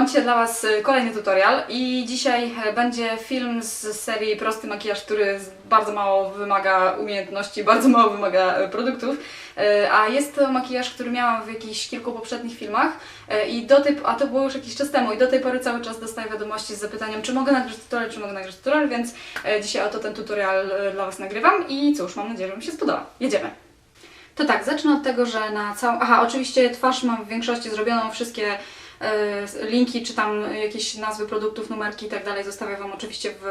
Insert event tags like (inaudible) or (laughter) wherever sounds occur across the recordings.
Mam dzisiaj dla Was e, kolejny tutorial i dzisiaj e, będzie film z serii Prosty makijaż, który bardzo mało wymaga umiejętności, bardzo mało wymaga e, produktów. E, A jest to makijaż, który miałam w jakichś kilku poprzednich filmach i do tej, a to było już jakiś czas temu i do tej pory cały czas dostaję wiadomości z zapytaniem, czy mogę nagrać tutorial, czy mogę nagrać tutorial, więc dzisiaj oto ten tutorial dla Was nagrywam i cóż, mam nadzieję, że mi się spodoba. Jedziemy! To tak, zacznę od tego, że na całą. Aha, oczywiście twarz mam w większości zrobioną, wszystkie linki czy tam jakieś nazwy produktów, numerki i tak dalej zostawię Wam oczywiście w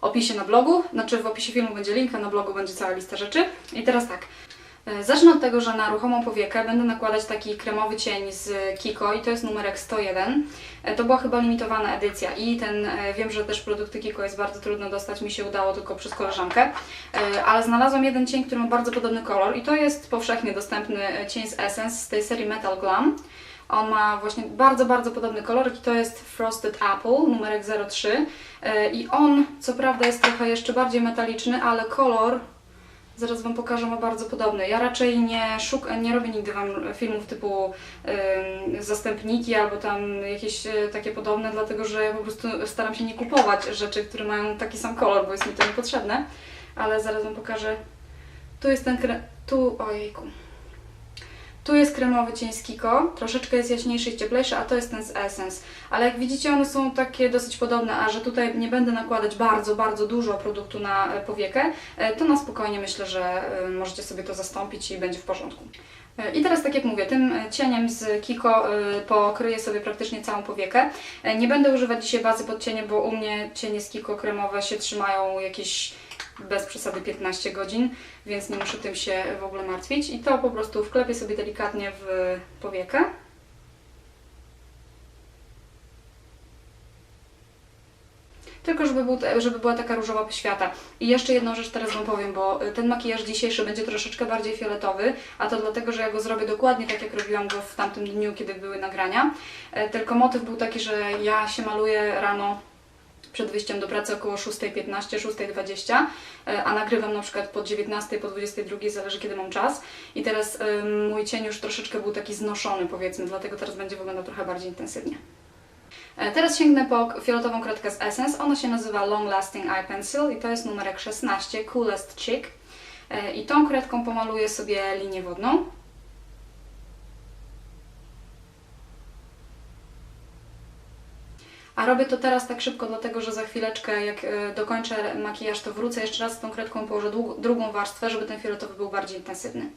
opisie na blogu. Znaczy w opisie filmu będzie link, a na blogu będzie cała lista rzeczy. I teraz tak. e, Zacznę od tego, że na ruchomą powiekę będę nakładać taki kremowy cień z Kiko i to jest numerek 101. E, To była chyba limitowana edycja i ten, e, wiem, że też produkty Kiko jest bardzo trudno dostać, mi się udało tylko przez koleżankę, E, ale znalazłam jeden cień, który ma bardzo podobny kolor i to jest powszechnie dostępny e, cień z Essence z tej serii Metal Glam. On ma właśnie bardzo, bardzo podobny kolor i to jest Frosted Apple, numerek 03 E, i on co prawda jest trochę jeszcze bardziej metaliczny, ale kolor Zaraz Wam pokażę, ma bardzo podobny. Ja raczej nie, szuk nie robię nigdy Wam filmów typu ym, zastępniki albo tam jakieś e, takie podobne, dlatego że ja po prostu staram się nie kupować rzeczy, które mają taki sam kolor, bo jest mi to niepotrzebne. Ale zaraz Wam pokażę. Tu jest ten kre... Tu, ojejku. Tu jest kremowy cień z Kiko, troszeczkę jest jaśniejszy i cieplejszy, a to jest ten z Essence. Ale jak widzicie, one są takie dosyć podobne, a że tutaj nie będę nakładać bardzo, bardzo dużo produktu na e, powiekę, e, to na spokojnie myślę, że e, możecie sobie to zastąpić i będzie w porządku. I teraz, tak jak mówię, tym cieniem z Kiko pokryję sobie praktycznie całą powiekę. Nie będę używać dzisiaj bazy pod cienie, bo u mnie cienie z Kiko kremowe się trzymają jakieś bez przesady 15 godzin, więc nie muszę tym się w ogóle martwić. I to po prostu wklepię sobie delikatnie w powiekę. Tylko żeby, był, żeby była taka różowa poświata. I jeszcze jedną rzecz teraz Wam powiem, bo y, ten makijaż dzisiejszy będzie troszeczkę bardziej fioletowy, a to dlatego, że ja go zrobię dokładnie tak, jak robiłam go w tamtym dniu, kiedy były nagrania. E, Tylko motyw był taki, że ja się maluję rano przed wyjściem do pracy około 6.15, 6.20, e, a nagrywam na przykład po 19, po 22, zależy kiedy mam czas. I teraz ym, mój cień już troszeczkę był taki znoszony, powiedzmy, dlatego teraz będzie wyglądał trochę bardziej intensywnie. E, Teraz sięgnę po fioletową kredkę z Essence. Ona się nazywa Long Lasting Eye Pencil i to jest numerek 16, Coolest Chick. E, I tą kredką pomaluję sobie linię wodną. A robię to teraz tak szybko, dlatego że za chwileczkę, jak e, dokończę makijaż, to wrócę jeszcze raz z tą kredką, położę drugą warstwę, żeby ten fioletowy był bardziej intensywny.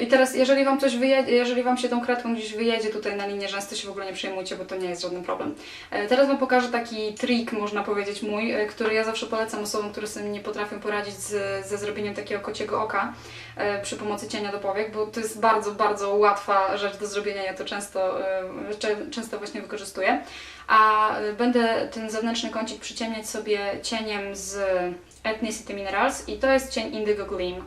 I teraz, jeżeli Wam coś jeżeli Wam się tą kredką gdzieś wyjedzie tutaj na linię rzęsy, to się w ogóle nie przejmujcie, bo to nie jest żaden problem. E, Teraz Wam pokażę taki trik, można powiedzieć mój, e, który ja zawsze polecam osobom, które sobie nie potrafią poradzić z, ze zrobieniem takiego kociego oka e, przy pomocy cienia do powiek, bo to jest bardzo, bardzo łatwa rzecz do zrobienia, ja to często, często właśnie wykorzystuję. A będę ten zewnętrzny kącik przyciemniać sobie cieniem z Ethnicity Minerals i to jest cień Indigo Gleam.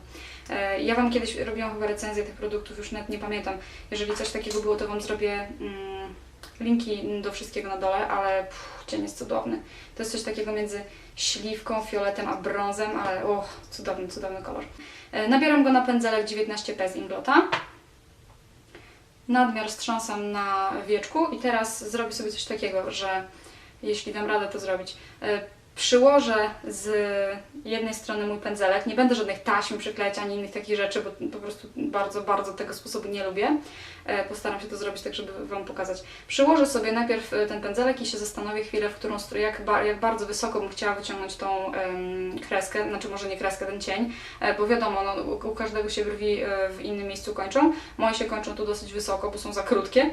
E, Ja Wam kiedyś robiłam chyba recenzję tych produktów, już nawet nie pamiętam. Jeżeli coś takiego było, to Wam zrobię mm, linki do wszystkiego na dole, ale pff, cień jest cudowny. To jest coś takiego między śliwką, fioletem a brązem, ale och, cudowny, cudowny kolor. E, Nabieram go na pędzelek 19P z Inglota. Nadmiar strząsam na wieczku i teraz zrobię sobie coś takiego, że jeśli dam radę to zrobić, e, przyłożę z jednej strony mój pędzelek, nie będę żadnych taśm przyklejać ani innych takich rzeczy, bo po prostu bardzo, bardzo tego sposobu nie lubię. E, Postaram się to zrobić tak, żeby Wam pokazać. Przyłożę sobie najpierw e, ten pędzelek i się zastanowię chwilę, w którą stronę, jak, jak bardzo wysoko bym chciała wyciągnąć tą em, kreskę, znaczy może nie kreskę, ten cień, e, bo wiadomo, no, u, u każdego się brwi w innym miejscu kończą. Moje się kończą tu dosyć wysoko, bo są za krótkie,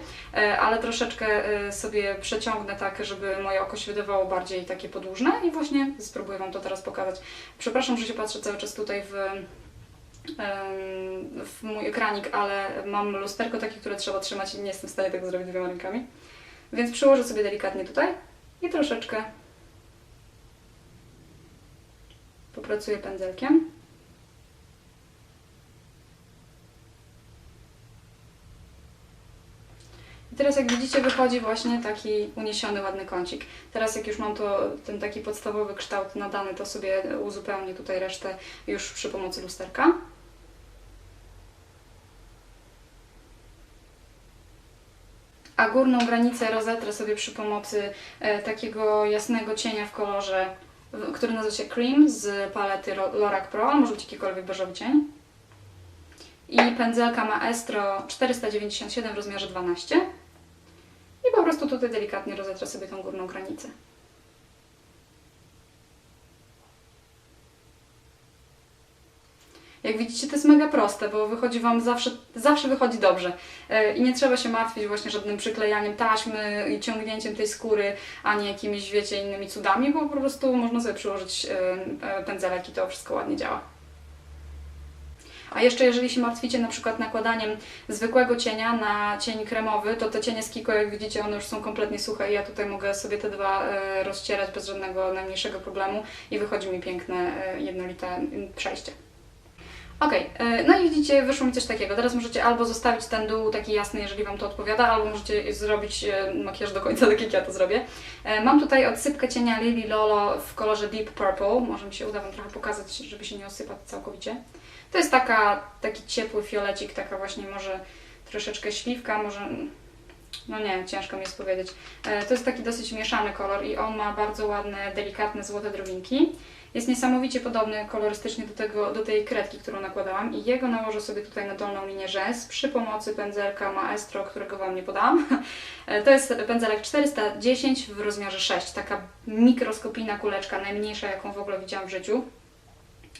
ale troszeczkę sobie przeciągnę tak, żeby moje oko się wydawało bardziej takie podłużne i właśnie spróbuję Wam to teraz pokazać. Przepraszam, że się patrzę cały czas tutaj w, w mój ekranik, ale mam lusterko takie, które trzeba trzymać i nie jestem w stanie tego zrobić dwiema rękami. Więc przyłożę sobie delikatnie tutaj i troszeczkę popracuję pędzelkiem. I teraz jak widzicie wychodzi właśnie taki uniesiony, ładny kącik. Teraz jak już mam to, ten taki podstawowy kształt nadany, to sobie uzupełnię tutaj resztę już przy pomocy lusterka. a górną granicę rozetrę sobie przy pomocy e, takiego jasnego cienia w kolorze, który nazywa się Cream z palety Lorac Pro, ale może być jakikolwiek beżowy cień. I pędzelka Maestro 497 w rozmiarze 12. Prostu tutaj delikatnie rozetrę sobie tą górną granicę. Jak widzicie, to jest mega proste, bo wychodzi Wam zawsze, zawsze wychodzi dobrze. E, I nie trzeba się martwić właśnie żadnym przyklejaniem taśmy i ciągnięciem tej skóry, ani jakimiś, wiecie, innymi cudami, bo po prostu można sobie przyłożyć e, e, pędzelek i to wszystko ładnie działa. A jeszcze jeżeli się martwicie na przykład nakładaniem zwykłego cienia na cień kremowy, to te cienie z Kiko, jak widzicie, one już są kompletnie suche i ja tutaj mogę sobie te dwa e, rozcierać bez żadnego najmniejszego problemu i wychodzi mi piękne, e, jednolite przejście. Okej, e, no i widzicie, wyszło mi coś takiego. Teraz możecie albo zostawić ten dół taki jasny, jeżeli Wam to odpowiada, albo możecie zrobić e, makijaż do końca, tak jak ja to zrobię. E, Mam tutaj odsypkę cienia Lily Lolo w kolorze Deep Purple. Może mi się uda Wam trochę pokazać, żeby się nie osypać całkowicie. To jest taka, taki ciepły fiolecik, taka właśnie może troszeczkę śliwka, może... No nie, ciężko mi jest powiedzieć. To jest taki dosyć mieszany kolor i on ma bardzo ładne, delikatne, złote drobinki. Jest niesamowicie podobny kolorystycznie do, tego, do tej kredki, którą nakładałam i jego nałożę sobie tutaj na dolną linię rzęs przy pomocy pędzelka Maestro, którego Wam nie podałam. E, To jest pędzelek 410 w rozmiarze 6, taka mikroskopijna kuleczka, najmniejsza jaką w ogóle widziałam w życiu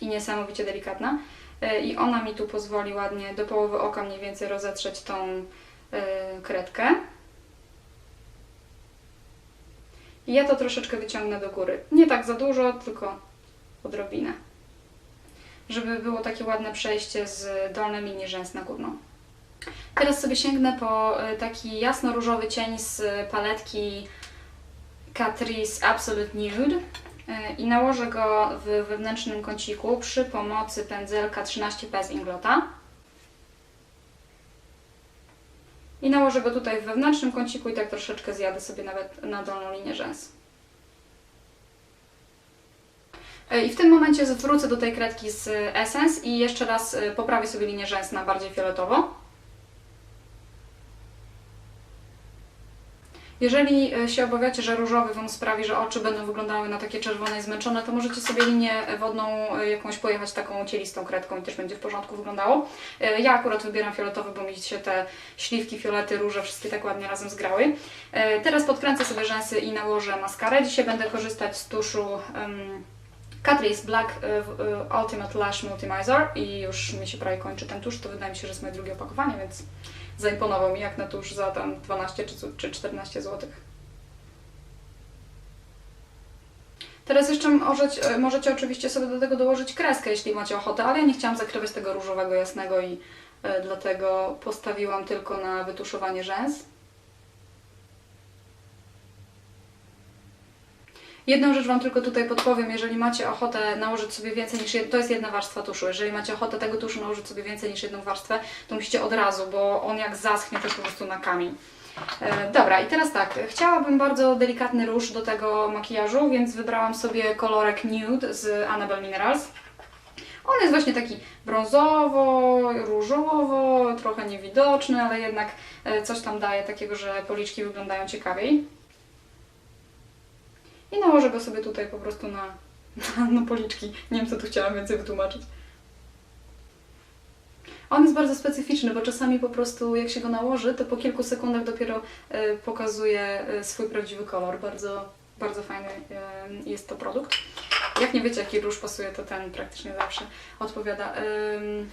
i niesamowicie delikatna. E, I ona mi tu pozwoli ładnie do połowy oka mniej więcej rozetrzeć tą e, kredkę. I ja to troszeczkę wyciągnę do góry. Nie tak za dużo, tylko odrobinę. Żeby było takie ładne przejście z dolnej linii rzęs na górną. Teraz sobie sięgnę po e, taki jasno-różowy cień z paletki Catrice Absolute Nude e, i nałożę go w wewnętrznym kąciku przy pomocy pędzelka 13P z Inglota. I nałożę go tutaj w wewnętrznym kąciku i tak troszeczkę zjadę sobie nawet na dolną linię rzęs. I w tym momencie wrócę do tej kredki z Essence i jeszcze raz e, poprawię sobie linię rzęs na bardziej fioletowo. Jeżeli e, się obawiacie, że różowy Wam sprawi, że oczy będą wyglądały na takie czerwone i zmęczone, to możecie sobie linię wodną e, jakąś pojechać taką cielistą kredką i też będzie w porządku wyglądało. E, Ja akurat wybieram fioletowy, bo mi się te śliwki, fiolety, róże wszystkie tak ładnie razem zgrały. E, Teraz podkręcę sobie rzęsy i nałożę maskarę. Dzisiaj będę korzystać z tuszu um, Catrice Black w- e, Ultimate Lash Multimizer i już mi się prawie kończy ten tusz, to wydaje mi się, że jest moje drugie opakowanie, więc zaimponował mi jak na tusz za tam 12 czy, czy 14 zł. Teraz jeszcze możecie, możecie oczywiście sobie do tego dołożyć kreskę, jeśli macie ochotę, ale ja nie chciałam zakrywać tego różowego jasnego i e, dlatego postawiłam tylko na wytuszowanie rzęs. Jedną rzecz Wam tylko tutaj podpowiem, jeżeli macie ochotę nałożyć sobie więcej niż jedną, to jest jedna warstwa tuszu, jeżeli macie ochotę tego tuszu nałożyć sobie więcej niż jedną warstwę, to musicie od razu, bo on jak zaschnie to jest po prostu na kamień. E, dobra, i teraz tak, chciałabym bardzo delikatny róż do tego makijażu, więc wybrałam sobie kolorek Nude z Annabelle Minerals. On jest właśnie taki brązowo, różowo, trochę niewidoczny, ale jednak e, coś tam daje takiego, że policzki wyglądają ciekawiej. I nałożę go sobie tutaj po prostu na, na, na policzki. Nie wiem, co tu chciałam więcej wytłumaczyć. On jest bardzo specyficzny, bo czasami po prostu jak się go nałoży, to po kilku sekundach dopiero e, pokazuje e, swój prawdziwy kolor. Bardzo, bardzo fajny e, jest to produkt. Jak nie wiecie, jaki róż pasuje, to ten praktycznie zawsze odpowiada. Ym,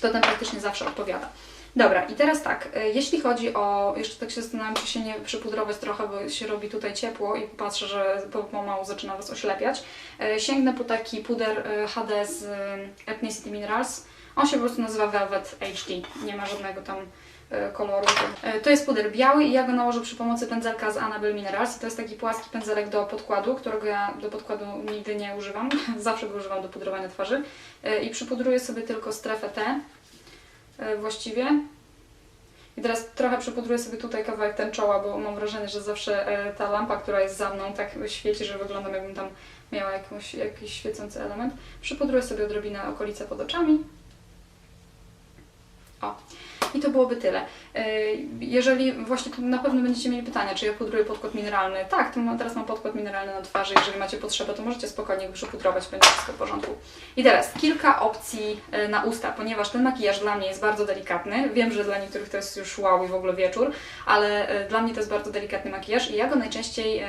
to ten praktycznie zawsze odpowiada. Dobra, i teraz tak, e, jeśli chodzi o, jeszcze tak się zastanawiam, czy się nie przypudrować trochę, bo się robi tutaj ciepło i patrzę, że po- pomału zaczyna Was oślepiać. E, Sięgnę po taki puder e, HD z Ethnicity Minerals. On się po prostu nazywa Velvet HD, nie ma żadnego tam koloru. To jest puder biały i ja go nałożę przy pomocy pędzelka z Annabelle Minerals. To jest taki płaski pędzelek do podkładu, którego ja do podkładu nigdy nie używam. (laughs) Zawsze go używam do pudrowania twarzy. I przypudruję sobie tylko strefę T właściwie. I teraz trochę przypudruję sobie tutaj kawałek tęczoła, bo mam wrażenie, że zawsze e, ta lampa, która jest za mną, tak świeci, że wyglądam jakbym tam miała jakąś, jakiś świecący element. Przypudruję sobie odrobinę okolice pod oczami. O. I to byłoby tyle. E, Jeżeli właśnie na pewno będziecie mieli pytania, czy ja pudruję podkład mineralny, tak, to teraz mam podkład mineralny na twarzy, jeżeli macie potrzebę, to możecie spokojnie przypudrować, będzie wszystko w porządku. I teraz kilka opcji e, na usta, ponieważ ten makijaż dla mnie jest bardzo delikatny. Wiem, że dla niektórych to jest już wow i w ogóle wieczór, ale e, dla mnie to jest bardzo delikatny makijaż i ja go najczęściej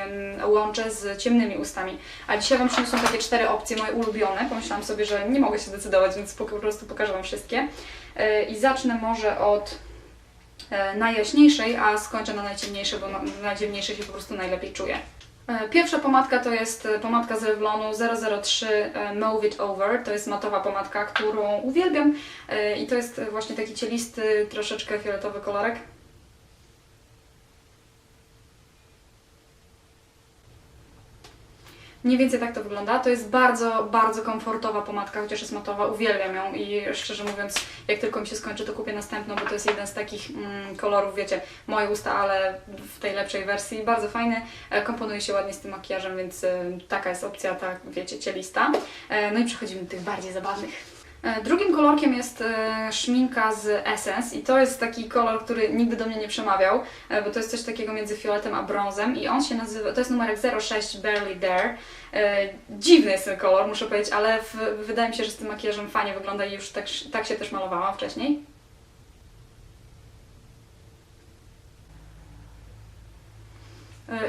łączę z ciemnymi ustami. A dzisiaj Wam przyniosłam takie cztery opcje, moje ulubione. Pomyślałam sobie, że nie mogę się zdecydować, więc po prostu pokażę Wam wszystkie. E, I zacznę może od e, najjaśniejszej, a skończę na najciemniejszej, bo na najciemniejszej się po prostu najlepiej czuję. E, Pierwsza pomadka to jest pomadka z Revlonu 003 e, Move It Over. To jest matowa pomadka, którą uwielbiam i to jest właśnie taki cielisty, troszeczkę fioletowy kolorek. Mniej więcej tak to wygląda. To jest bardzo, bardzo komfortowa pomadka, chociaż jest matowa. Uwielbiam ją i szczerze mówiąc, jak tylko mi się skończy, to kupię następną, bo to jest jeden z takich mm, kolorów, wiecie, moje usta, ale w tej lepszej wersji. Bardzo fajny, e, komponuje się ładnie z tym makijażem, więc e, taka jest opcja, tak wiecie, cielista. E, no i przechodzimy do tych bardziej zabawnych. E, Drugim kolorkiem jest e, szminka z Essence i to jest taki kolor, który nigdy do mnie nie przemawiał, e, bo to jest coś takiego między fioletem a brązem i on się nazywa, to jest numerek 06 Barely There. Dziwny jest ten kolor, muszę powiedzieć, ale w, wydaje mi się, że z tym makijażem fajnie wygląda i już tak, tak się też malowałam wcześniej.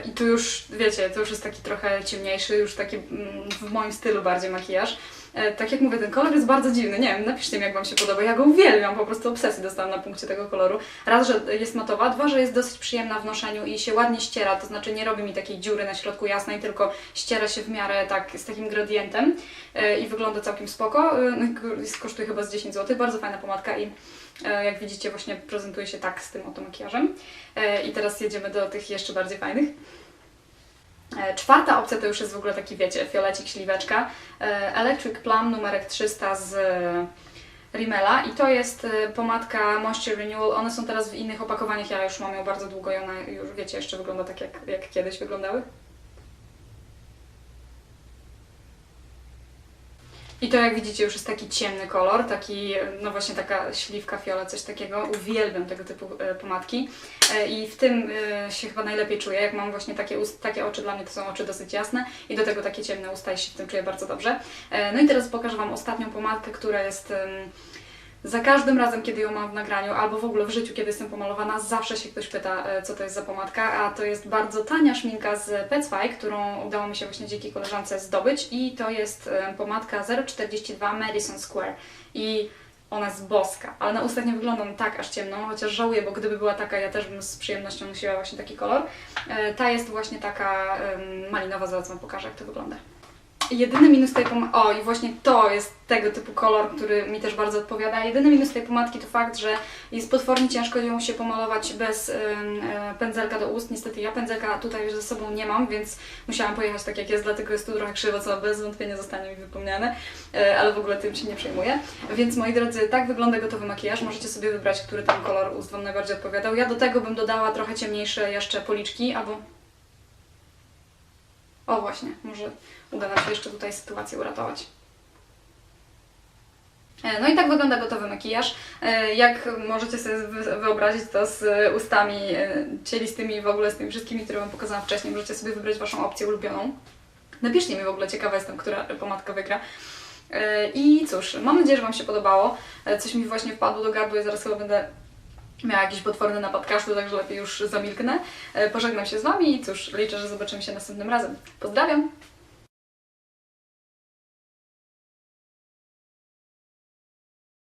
I tu już, wiecie, to już jest taki trochę ciemniejszy, już taki mm, w moim stylu bardziej makijaż. E, Tak jak mówię, ten kolor jest bardzo dziwny. Nie wiem, napiszcie mi, jak Wam się podoba. Ja go uwielbiam, po prostu obsesję dostałam na punkcie tego koloru. Raz, że jest matowa, dwa, że jest dosyć przyjemna w noszeniu i się ładnie ściera, to znaczy nie robi mi takiej dziury na środku jasnej, tylko ściera się w miarę tak z takim gradientem e, i wygląda całkiem spoko. E, No kosztuje chyba z 10 zł. Bardzo fajna pomadka i e, jak widzicie właśnie prezentuje się tak z tym oto makijażem. E, I teraz jedziemy do tych jeszcze bardziej fajnych. E, Czwarta opcja to już jest w ogóle taki, wiecie, fiolecik, śliweczka. E, Electric Plum numerek 300 z e, Rimmela i to jest e, pomadka Moisture Renewal. One są teraz w innych opakowaniach, ja już mam ją bardzo długo i one już, wiecie, jeszcze wygląda tak jak, jak kiedyś wyglądały. I to jak widzicie już jest taki ciemny kolor, taki, no właśnie taka śliwka fiola, coś takiego. Uwielbiam tego typu e, pomadki E, i w tym e, się chyba najlepiej czuję. Jak mam właśnie takie, ust, takie oczy, dla mnie to są oczy dosyć jasne i do tego takie ciemne usta i się w tym czuję bardzo dobrze. No i teraz pokażę Wam ostatnią pomadkę, która jest... za każdym razem, kiedy ją mam w nagraniu, albo w ogóle w życiu, kiedy jestem pomalowana, zawsze się ktoś pyta, e, co to jest za pomadka, a to jest bardzo tania szminka z Petsfy, którą udało mi się właśnie dzięki koleżance zdobyć i to jest e, pomadka 042 Madison Square i ona jest boska, ale na ustach nie wyglądam tak aż ciemno, chociaż żałuję, bo gdyby była taka, ja też bym z przyjemnością nosiła właśnie taki kolor. E, Ta jest właśnie taka malinowa, zaraz Wam pokażę, jak to wygląda. Jedyny minus tej pomadki, o i właśnie to jest tego typu kolor, który mi też bardzo odpowiada. Jedyny minus tej pomadki to fakt, że jest potwornie ciężko ją się pomalować bez e, pędzelka do ust. Niestety ja pędzelka tutaj już ze sobą nie mam, więc musiałam pojechać tak jak jest, dlatego jest tu trochę krzywo, co bez wątpienia zostanie mi wypomniane, e, ale w ogóle tym się nie przejmuję. Więc moi drodzy, tak wygląda gotowy makijaż. Możecie sobie wybrać, który tam kolor ust Wam najbardziej odpowiadał. Ja do tego bym dodała trochę ciemniejsze jeszcze policzki, albo o właśnie, może uda nam się jeszcze tutaj sytuację uratować. E, No i tak wygląda gotowy makijaż. E, Jak możecie sobie wy- wyobrazić to z ustami e, cielistymi w ogóle z tymi wszystkimi, które Wam pokazałam wcześniej. Możecie sobie wybrać Waszą opcję ulubioną. Napiszcie mi w ogóle, ciekawa jestem, która pomadka wygra. I cóż, mam nadzieję, że Wam się podobało. Coś mi właśnie wpadło do gardła i zaraz chyba będę miała jakiś potworny napad kaszlu, także lepiej już zamilknę. E, Pożegnam się z Wami i cóż, liczę, że zobaczymy się następnym razem. Pozdrawiam!